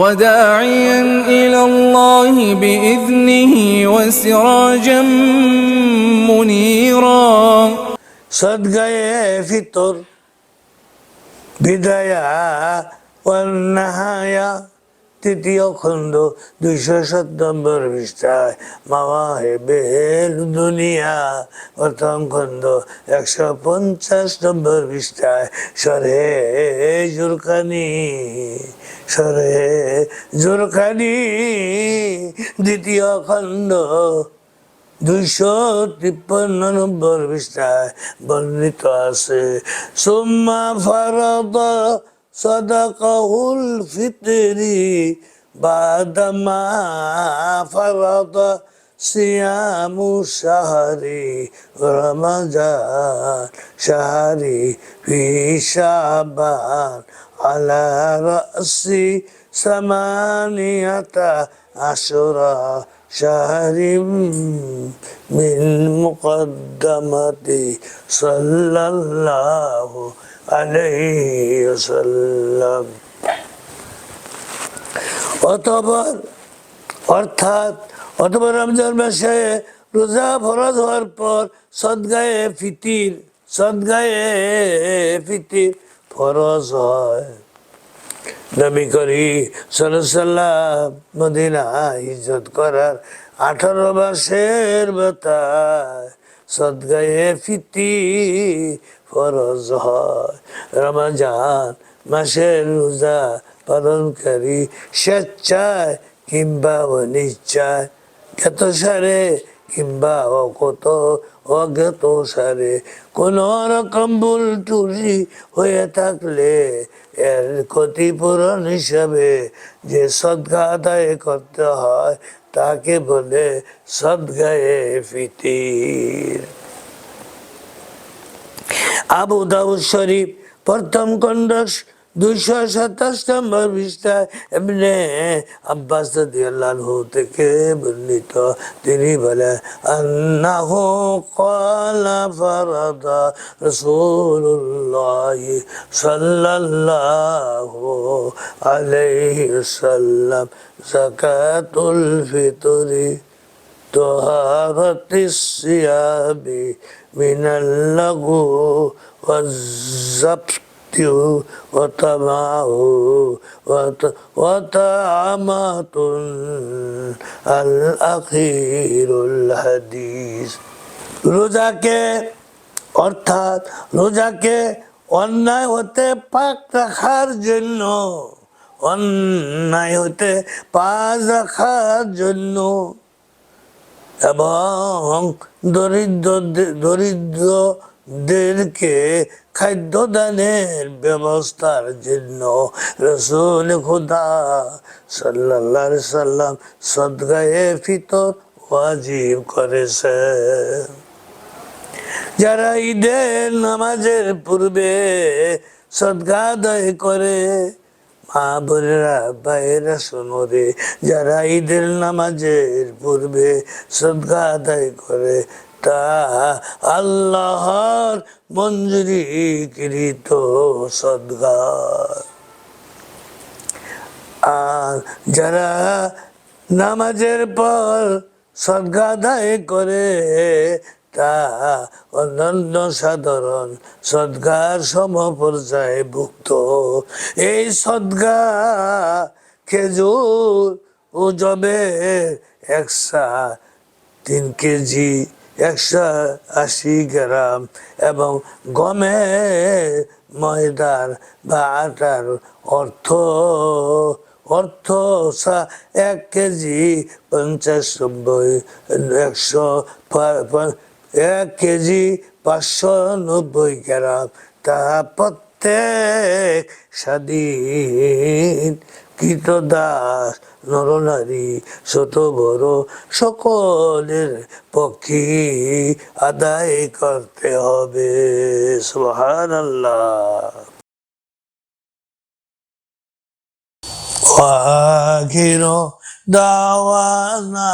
وداعيا إلى الله بإذنه وسراجا منيرا. صدقه فطر بداية والنهاية তৃতীয় খণ্ড দুইশো সত্তম্বর পৃষ্ঠায় মাওয়া হেবের দুনিয়া। প্রথম খণ্ড একশো পঞ্চাশ নম্বর পৃষ্ঠায়, সরে জুরকানি সরে জুরকানি দ্বিতীয় খণ্ড দুইশো তিপ্পান্ন নম্বর পৃষ্ঠায়, বর্ণিত আছে, সুম্মা ফারদ صدقه الفطر بعدما فرض صيام شهر رمضان شهري في شعبان. على رأسي ثمانية عشر شهر من مقدمة. صلى الله عليه وسلم অতবার অর্থাৎ অথবা রমজান মাসে রোজা ফরজ হওয়ার পর সদগায়ে ফিতির সদগায়ে ফিতির ফরজ হয় নবী করি সাল্লাম মদিনা ইজ্জত করার আঠারো মাসের বেতায় সদগায়ে ফিতি ফরজ হয়। রমাজান মাসের রোজা পালনকারী স্বেচ্ছায় কিংবা অনিচ্ছায়। জ্ঞাত সারে কিংবা অকত অজ্ঞাত সারে। কোন রকম ভুল টুরি হয়ে থাকলে এর ক্ষতিপূরণ হিসাবে যে সদ্গা আদায় করতে হয়, তাকে বলে সদ্গায়ে ফিতির। আবু দাউদ শরীফ, প্রথম খণ্ড দুইশো সাতাশ নম্বর পৃষ্ঠায় এমনি আব্বাস রাদিয়াল্লাহু থেকে বর্ণিত। তিনি বলে আন্নাহু ক্বালা ফারাদা রাসূলুল্লাহ সাল্লাল্লাহু আলাইহি ওয়াসাল্লাম যাকাতুল ফিতরি। طهارة الثياب من اللغو والزبط وطمعه وط- وطعامة الأخير الحديث রোজাকে অর্থাৎ রোজাকে অন্যায় হতে পাক রাখার জন্য অন্যায় হতে পাক রাখার জন্য এবং দরিদ্র দরিদ্রদেরকে খাদ্যদানের ব্যবস্থার জন্য রসুল খুদা সাল্লাহ সাল্লাম সদগায়ে ফিতর ওয়াজিব করেছে যারা ঈদের নামাজের পূর্বে সদগা আদায় করে মা বোনেরা ভাইয়েরা শোনো রে যারা ঈদের নামাজের পূর্বে সদগা আদায় করে, তা আল্লাহর মঞ্জুরি কৃত সদগা আর যারা নামাজের পর সদগা আদায় করে তা অন্যান্য সাধারণ সদগার সমপর্যায়ে ভুক্ত। এই সদগা খেজুর ও জবে একশা তিন কেজি, একশো আশি গ্রাম এবং গমের ময়দার বা আটার অর্থ অর্থ এক কেজি পঞ্চাশ নব্বই, একশো এক কেজি পাঁচশো নব্বই গ্রাম তা প্রত্যেক স্বাধীন কৃতদাস নরনারী ছোট বড় সকলের পক্ষে আদায় করতে হবে সুহান আল্লাহ وآخر دعوانا